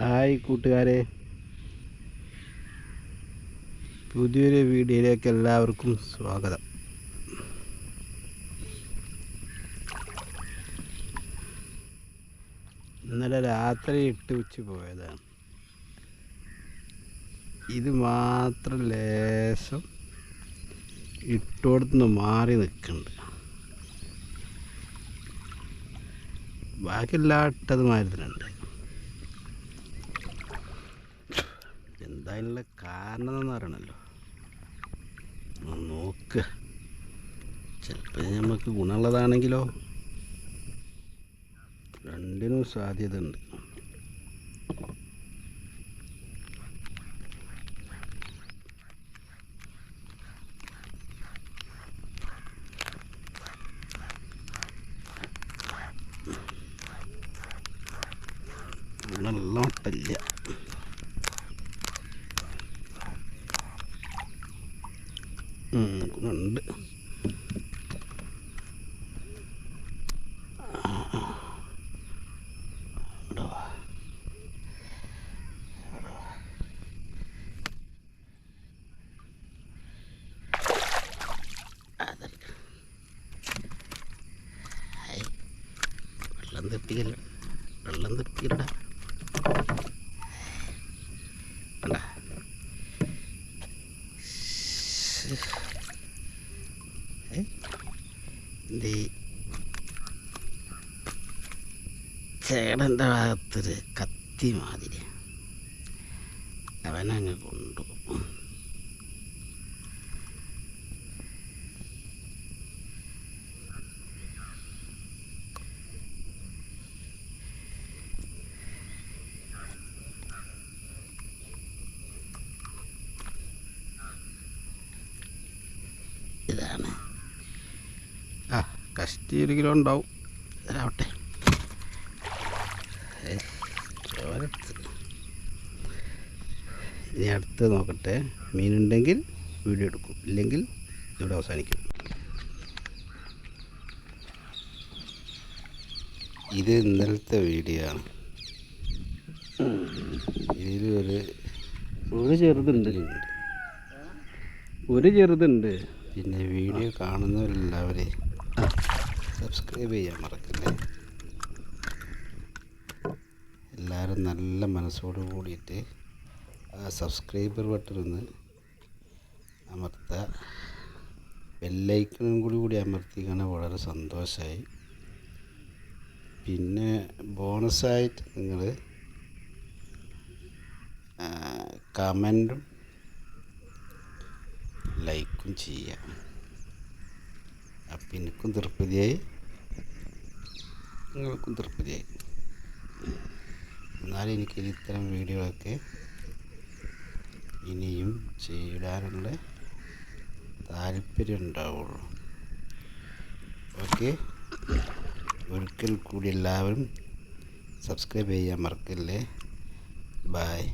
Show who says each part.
Speaker 1: Hi കൂട്ടുകാരെ. പുതിയൊരു വീഡിയോയിലേക്ക് എല്ലാവർക്കും സ്വാഗതം. ഇന്നലെ രാത്രി ഇട്ട് ഉച്ച പോയതാണ്. ഇത് മാത്രം ലേശം ഇട്ടോടത്തുനിന്ന് മാറി നിൽക്കുന്നുണ്ട് ബാക്കി എല്ലാ ഇട്ടത് മാതിരി ഉണ്ട് കാരണം എന്ന് പറയണല്ലോ. നോക്ക്. ചിലപ്പോൾ നമുക്ക് ഗുണമുള്ളതാണെങ്കിലോ. രണ്ടിനും സാധ്യത ഉണ്ട്. ഗുണമുള്ളോട്ടില്ല ഗുണമുണ്ട് വെള്ളം തെപ്പിക്കല്ല? വെള്ളം തെറ്റിക്കണ്ട കണ്ട ഈ ചേടന്റെ ഭാഗത്തൊരു കത്തി മാതിരി അവനങ്ങ് കൊണ്ടു ഇതാണ് കഷ്ടി ഒരു കിലോ ഉണ്ടാവും ചോരത്ത്. ഇനി അടുത്ത് നോക്കട്ടെ. മീനുണ്ടെങ്കിൽ വീഡിയോ എടുക്കും. ഇല്ലെങ്കിൽ ഇവിടെ അവസാനിക്കും. ഇത് ഇന്നലത്തെ വീഡിയോ ആണ്. ഇതിൽ ഒരു ഒരു ചെറുതുണ്ട്. ഒരു ചെറുതുണ്ട്. പിന്നെ വീഡിയോ കാണുന്നവരെല്ലാവരെയും സബ്സ്ക്രൈബ് ചെയ്യാൻ മറക്കല്ലേ? എല്ലാവരും നല്ല മനസ്സോട് കൂടിയിട്ട് ആ സബ്സ്ക്രൈബർ ബട്ടൺ ഒന്ന് അമർത്തുക. ബെല്ലൈക്കണും കൂടി കൂടി അമർത്തിക്കണ വളരെ സന്തോഷമായി പിന്നെ ബോണസായിട്ട് നിങ്ങൾ കമന്റും ലൈക്കും ചെയ്യാം അപ്പം എനിക്കും തൃപ്തിയായി നിങ്ങൾക്കും തൃപ്തിയായി. എന്നാലും എനിക്ക് ഇത്തരം വീഡിയോകളൊക്കെ ഇനിയും ചെയ്യാനുള്ള താല്പര്യം ഉണ്ടാവുള്ളൂ. ഓക്കെ? ഒരിക്കൽ കൂടി എല്ലാവരും സബ്സ്ക്രൈബ് ചെയ്യാൻ മറക്കല്ലേ? ബായ്